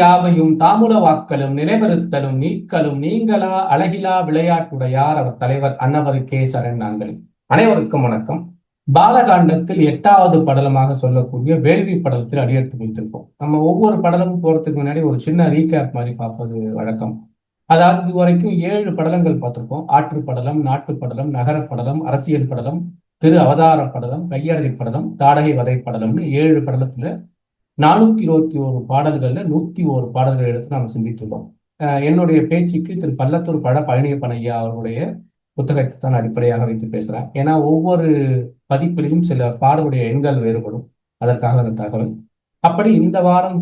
யாவையும் தாமுல வாக்களும் நிலைபெறுத்தலும் நீக்கலும் நீங்களா அழகிலா விளையாட்டுடையார் அவர் தலைவர் அன்னவர் கே சரண் நாங்கள். அனைவருக்கும் வணக்கம். பாலகாண்டத்தில் எட்டாவது படலமாக சொல்லக்கூடிய வேள்வி படலத்தில் அடியெடுத்து வைத்திருப்போம். நம்ம ஒவ்வொரு படலமும் போறதுக்கு முன்னாடி ஒரு சின்ன ரீகேப் மாதிரி பார்ப்பது வழக்கம். அதாவது இது வரைக்கும் ஏழு படலங்கள் பார்த்திருப்போம். ஆற்று படலம் நாட்டு படலம் நகர படலம் அரசியல் படலம் திரு அவதார படலம் கையறுதி படலம் தாடகை வதை படலம்னு ஏழு படலத்துல நானூத்தி இருபத்தி ஒரு பாடல்கள்ல நூத்தி ஒரு பாடல்கள் எடுத்து நாம் சிந்தித்துள்ளோம். என்னுடைய பேச்சுக்கு திரு பல்லத்தூர் பட பழனியப்பன் ஐயா அவருடைய புத்தகத்தை தான் அடிப்படையாக வைத்து பேசுறேன். ஏன்னா ஒவ்வொரு பதிப்பிலையும் சில பாடலுடைய எண்கள் வேறுபடும். அதற்காக அந்த தகவல். அப்படி இந்த வாரம்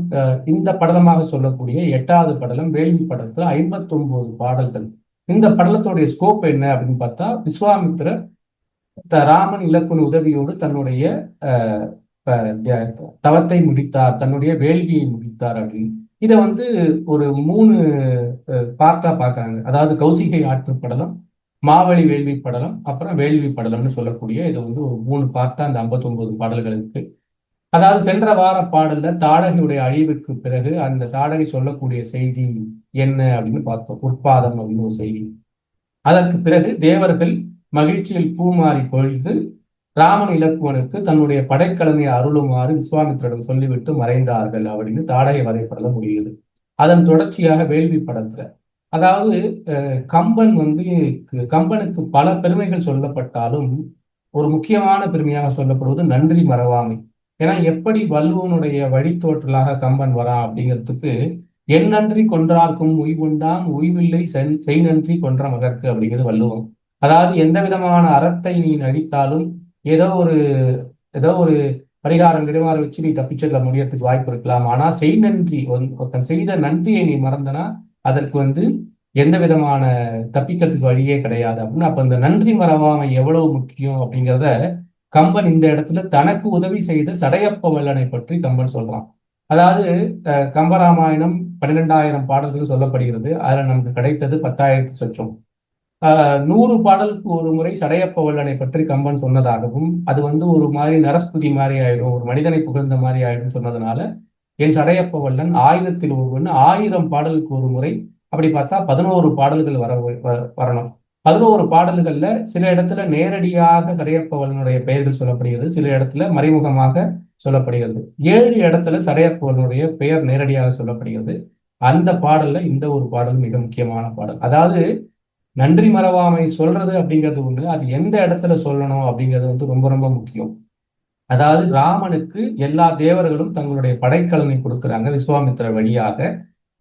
இந்த படலமாக சொல்லக்கூடிய எட்டாவது படலம் வேள்வி படலத்துல ஐம்பத்தி ஒன்பது பாடல்கள். இந்த படலத்துடைய ஸ்கோப் என்ன அப்படின்னு பார்த்தா விஸ்வாமித்திரர் ராமன் இலக்குன் உதவியோடு தன்னுடைய தவத்தை முடித்தார் தன்னுடைய வேள்வியை முடித்தார் அப்படின்னு. இதை வந்து ஒரு மூணு பார்ட்டா பார்க்கறாங்க. அதாவது கௌசிகை ஆற்று படலம் மாவழி வேள்வி படலம் அப்புறம் வேள்வி படலம்னு சொல்லக்கூடிய இது வந்து ஒரு மூணு பார்ட்டா அந்த ஐம்பத்தொன்பது பாடல்கள் இருக்கு. அதாவது சென்ற வார பாடல்ல தாடகையுடைய அழிவுக்கு பிறகு அந்த தாடகை சொல்லக்கூடிய செய்தி என்ன அப்படின்னு பார்த்தோம். உற்பாதம் அப்படின்னு ஒரு செய்தி. அதற்கு பிறகு தேவர்கள் மகிழ்ச்சியில் பூமாறி பொழுது ராமன் இலக்குவனுக்கு தன்னுடைய படைக்கலனை அருளுமாறு விஸ்வாமித்திரிடம் சொல்லிவிட்டு மறைந்தார்கள் அப்படின்னு தாடகை வரைபடல முடியுது. அதன் தொடர்ச்சியாக வேள்வி படத்துல. அதாவது கம்பன் வந்து கம்பனுக்கு பல பெருமைகள் சொல்லப்பட்டாலும் ஒரு முக்கியமான பெருமையாக சொல்லப்படுவது நன்றி மறவாமை. ஏன்னா எப்படி வள்ளுவனுடைய வழித்தோற்றலாக கம்பன் வரா அப்படிங்கிறதுக்கு என் நன்றி கொன்றார்க்கும் உய்வுண்டாம் உய்வில்லை செய் நன்றி கொன்ற மகற்கு அப்படிங்கிறது வள்ளுவம். அதாவது எந்த விதமான அறத்தை நீ நடித்தாலும் ஏதோ ஒரு ஏதோ ஒரு பரிகாரம் விடுமாறு வச்சு நீ தப்பிச்சிடல முடியறதுக்கு வாய்ப்பு இருக்கலாம். ஆனா செய் நன்றி. ஒருத்தன் செய்த நன்றியை நீ மறந்தனா அதற்கு வந்து எந்த விதமான தப்பிக்கிறதுக்கு வழியே கிடையாது. அப்படின்னு அப்ப இந்த நன்றி மறவாமை எவ்வளவு முக்கியம் அப்படிங்கிறத கம்பன் இந்த இடத்துல தனக்கு உதவி செய்த சடையப்ப வல்லனை பற்றி கம்பன் சொல்றான். அதாவது கம்பராமாயணம் பன்னிரெண்டாயிரம் பாடல்கள் சொல்லப்படுகிறது. அதுல நமக்கு கிடைத்தது பத்தாயிரத்து சொச்சம். நூறு பாடலுக்கு ஒரு முறை சடையப்ப வல்லனை பற்றி கம்பன் சொன்னதாகவும் அது வந்து ஒரு மாதிரி நரஸ்துதி மாதிரி ஆயிடும் ஒரு மனிதனை புகழ்ந்த மாதிரி ஆயிடும் சொன்னதுனால என் சடையப்ப வல்லன் ஆயிரத்தில் ஒருவன் ஆயிரம் பாடலுக்கு ஒரு முறை அப்படி பார்த்தா பதினோரு பாடல்கள் வர வரணும். பதினோரு பாடல்கள்ல சில இடத்துல நேரடியாக சடையப்ப வல்லனுடைய பெயர்கள் சொல்லப்படுகிறது சில இடத்துல மறைமுகமாக சொல்லப்படுகிறது. ஏழு இடத்துல சடையப்பவனுடைய பெயர் நேரடியாக சொல்லப்படுகிறது. அந்த பாடல்ல இந்த ஒரு பாடல் மிக முக்கியமான பாடல். அதாவது நன்றி மறவாமை சொல்றது அப்படிங்கிறது ஒண்ணு அது எந்த இடத்துல சொல்லணும் அப்படிங்கிறது வந்து ரொம்ப ரொம்ப முக்கியம். அதாவது ராமனுக்கு எல்லா தேவர்களும் தங்களுடைய படைக்கலனை கொடுக்குறாங்க விஸ்வாமித்திர வழியாக.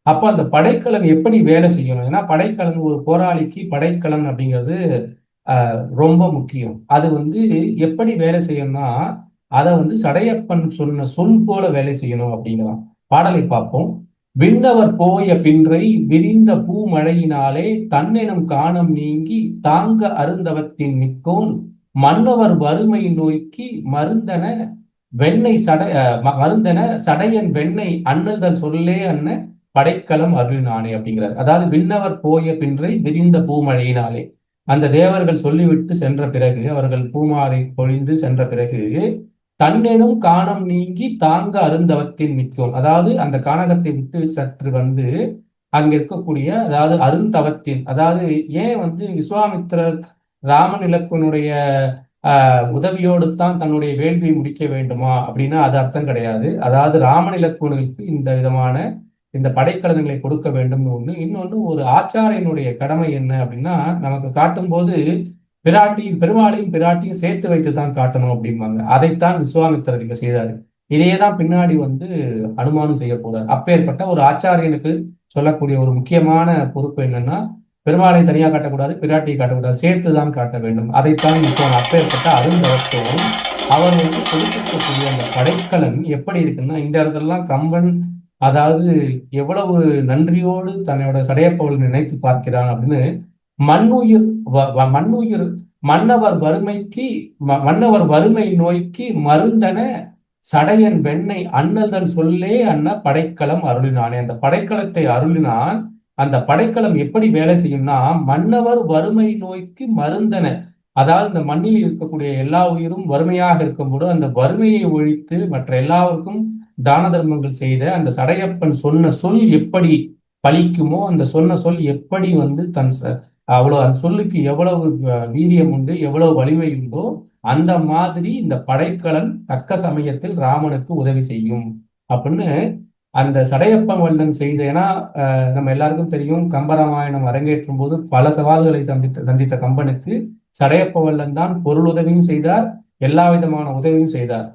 அப்ப அந்த படைக்கலன் எப்படி வேலை செய்யணும்? ஏன்னா படைக்கலன் ஒரு போராளிக்கு படைக்கலன் அப்படிங்கிறது ரொம்ப முக்கியம். அது வந்து எப்படி வேலை செய்யணும்னா அதை வந்து சடையப்பன் சொன்ன சொல் போல வேலை செய்யணும் அப்படிங்கலாம் பாடலை பார்ப்போம். விண்ணவர் போய பின்றை விரிந்த பூ மழையினாலே தன்னெனும் காணம் நீங்கி தாங்க அருந்தவத்தின் நிற்கோன் மன்னவர் வறுமை நோய்க்கு மருந்தன வெண்ணெய் சட மருந்தன சடையன் வெண்ணெய் அண்ணல்தன் சொல்லே அண்ண படைக்கலம் அருளினானே அப்படிங்கிறார். அதாவது விண்ணவர் போய பின்றை விரிந்த பூமழையினாலே அந்த தேவர்கள் சொல்லிவிட்டு சென்ற பிறகு அவர்கள் பூமாலை பொழிந்து சென்ற பிறகு தன்னெனும் காணம் நீங்கி தாங்க அருந்தவத்தின் மிக்கோல் அதாவது அந்த காணகத்தை விட்டு சற்று வந்து அங்க இருக்கக்கூடிய அதாவது அருந்தவத்தின் அதாவது ஏன் வந்து விஸ்வாமித்திரர் ராமன் இலக்குனுடைய உதவியோடு தான் தன்னுடைய வேள்வியை முடிக்க வேண்டுமா அப்படின்னா அது அர்த்தம் கிடையாது. அதாவது ராமன் இலக்குனுக்கு இந்த விதமான இந்த படைக்கலன்களை கொடுக்க வேண்டும் ஒண்ணு. இன்னொன்னு ஒரு ஆச்சாரியனுடைய கடமை என்ன அப்படின்னா நமக்கு காட்டும் போது பிராட்டியும் பெருமாளையும் பிராட்டியும் சேர்த்து வைத்து தான் காட்டணும் அப்படிம்பாங்க. அதைத்தான் விஸ்வாமித்திரர் இங்க செய்தாரு. இதையே தான் பின்னாடி வந்து அனுமானம் செய்ய போறாரு. அப்பேற்பட்ட ஒரு ஆச்சாரியனுக்கு சொல்லக்கூடிய ஒரு முக்கியமான பொறுப்பு என்னன்னா பெருமாளை தனியாக காட்டக்கூடாது பிராட்டியை காட்டக்கூடாது சேர்த்து தான் காட்ட வேண்டும். அதைத்தான் விஸ்வாமி அப்பேற்பட்ட அருந்தவத்தோடு அவர் வந்து கொடுத்திருக்கக்கூடிய அந்த படைக்கலன் எப்படி இருக்குன்னா இந்த இடத்துலலாம் கம்பன் அதாவது எவ்வளவு நன்றியோடு தன்னோட சடையப்பவள் நினைத்து பார்க்கிறான் அப்படின்னு மண்ணுயிர் மண்ணுயிர் மன்னவர் வறுமைக்கு மன்னவர் வறுமை நோய்க்கு மருந்தன சடையன் வெண்ணை அன்னதன் சொல்லே அண்ண படைக்கலம் அருளினானே. அந்த படைக்கலத்தை அருளினான் அந்த படைக்கலம் எப்படி வேலை செய்யும்னா மன்னவர் வறுமை நோய்க்கு மருந்தன அதாவது இந்த மண்ணில் இருக்கக்கூடிய எல்லா உயிரும் வறுமையாக இருக்கும்போது அந்த வறுமையை ஒழித்து மற்ற எல்லாருக்கும் தான தர்மங்கள் செய்த அந்த சடையப்பன் சொன்ன சொல் எப்படி பலிக்குமோ அந்த சொன்ன சொல் எப்படி வந்து தன் அவ்வளவு அந்த சொல்லுக்கு எவ்வளவு வீரியம் உண்டு எவ்வளவு வலிமை உண்டோ அந்த மாதிரி இந்த படைக்கலன் தக்க சமயத்தில் ராமனுக்கு உதவி செய்யும். அப்படின்னு அந்த சடையப்ப வல்லன் செய்த ஏன்னா நம்ம எல்லாருக்கும் தெரியும் கம்பராமாயணம் அரங்கேற்றும் போது பல சவால்களை சந்தித்த சந்தித்த கம்பனுக்கு சடையப்ப வல்லன் தான் பொருள் உதவியும் செய்தார் எல்லா விதமான உதவியும் செய்தார்.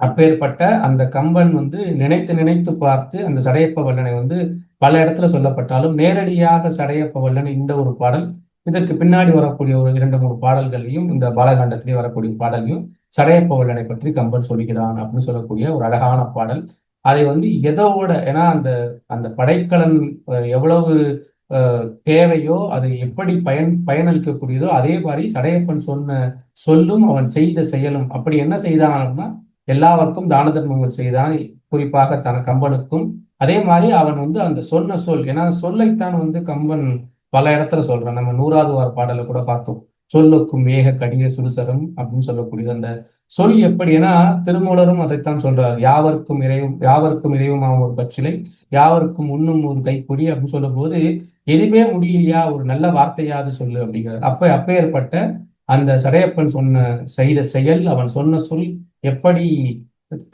அப்பேற்பட்ட அந்த கம்பன் வந்து நினைத்து நினைத்து பார்த்து அந்த சடையப்ப வல்லனை வந்து பல இடத்துல சொல்லப்பட்டாலும் நேரடியாக சடையப்ப வல்லன் இந்த ஒரு பாடல் இதற்கு பின்னாடி வரக்கூடிய ஒரு இரண்டு மூணு பாடல்களையும் இந்த பாலகாண்டத்திலேயே வரக்கூடிய பாடலையும் சடையப்ப வல்லனை பற்றி கம்பன் சொல்கிறான் அப்படின்னு சொல்லக்கூடிய ஒரு அழகான பாடல். அதை வந்து எதோட ஏன்னா அந்த அந்த படைக்கலன் எவ்வளவு தேவையோ அது எப்படி பயன் பயனளிக்கக்கூடியதோ அதே மாதிரி சடையப்பன் சொன்ன சொல்லும் அவன் செய்த செயலும் அப்படி என்ன செய்தான்னா எல்லாருக்கும் தான தர்மங்கள் செய்தான் குறிப்பாக தன கம்பனுக்கும். அதே மாதிரி அவன் வந்து அந்த சொன்ன சொல் ஏன்னா சொல்லைத்தான் வந்து கம்பன் பல இடத்துல சொல்றான். நம்ம நூறாவது வார பாடல கூட பார்த்தோம். சொல்லுக்கும் மேக கடிக சுடுசரம் அப்படின்னு சொல்லக்கூடியது. அந்த சொல் எப்படி ஏன்னா திருமூலரும் அதைத்தான் சொல்றாரு. யாவருக்கும் இறைவும் யாவருக்கும் இறைவுமாவும் ஒரு பச்சிலை யாவருக்கும் உண்ணும் ஒரு கைப்பொடி அப்படின்னு சொல்லும் போது எதுவுமே முடியலையா? ஒரு நல்ல வார்த்தையாவது சொல்லு அப்படிங்கிறது அப்ப அப்பேற்பட்ட அந்த சடையப்பன் சொன்ன செய்த செயல் அவன் சொன்ன சொல் எப்படி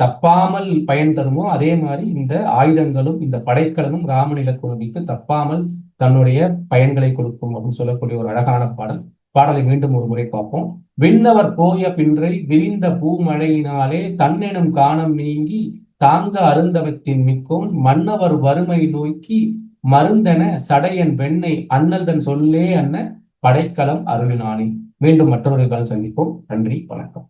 தப்பாமல் பயன் தருமோ அதே மாதிரி இந்த ஆயுதங்களும் இந்த படைக்கலனும் ராமநில குழுவிக்கு தப்பாமல் தன்னுடைய பயன்களை கொடுக்கும் அப்படின்னு சொல்லக்கூடிய ஒரு அழகான பாடல். பாடலை மீண்டும் ஒரு முறை பார்ப்போம். விண்ணவர் போய பின்றை விரிந்த பூமழையினாலே தன்னெனும் காணம் நீங்கி தாங்க அருந்தவத்தின் மிக்கோன் மன்னவர் வறுமை நோக்கி மருந்தென சடையன் வெண்ணை அன்னல்தன் சொல்லே அன்ன படைக்கலம் அருளினானே. மீண்டும் மற்றவர்கள் சந்திப்போம். நன்றி வணக்கம்.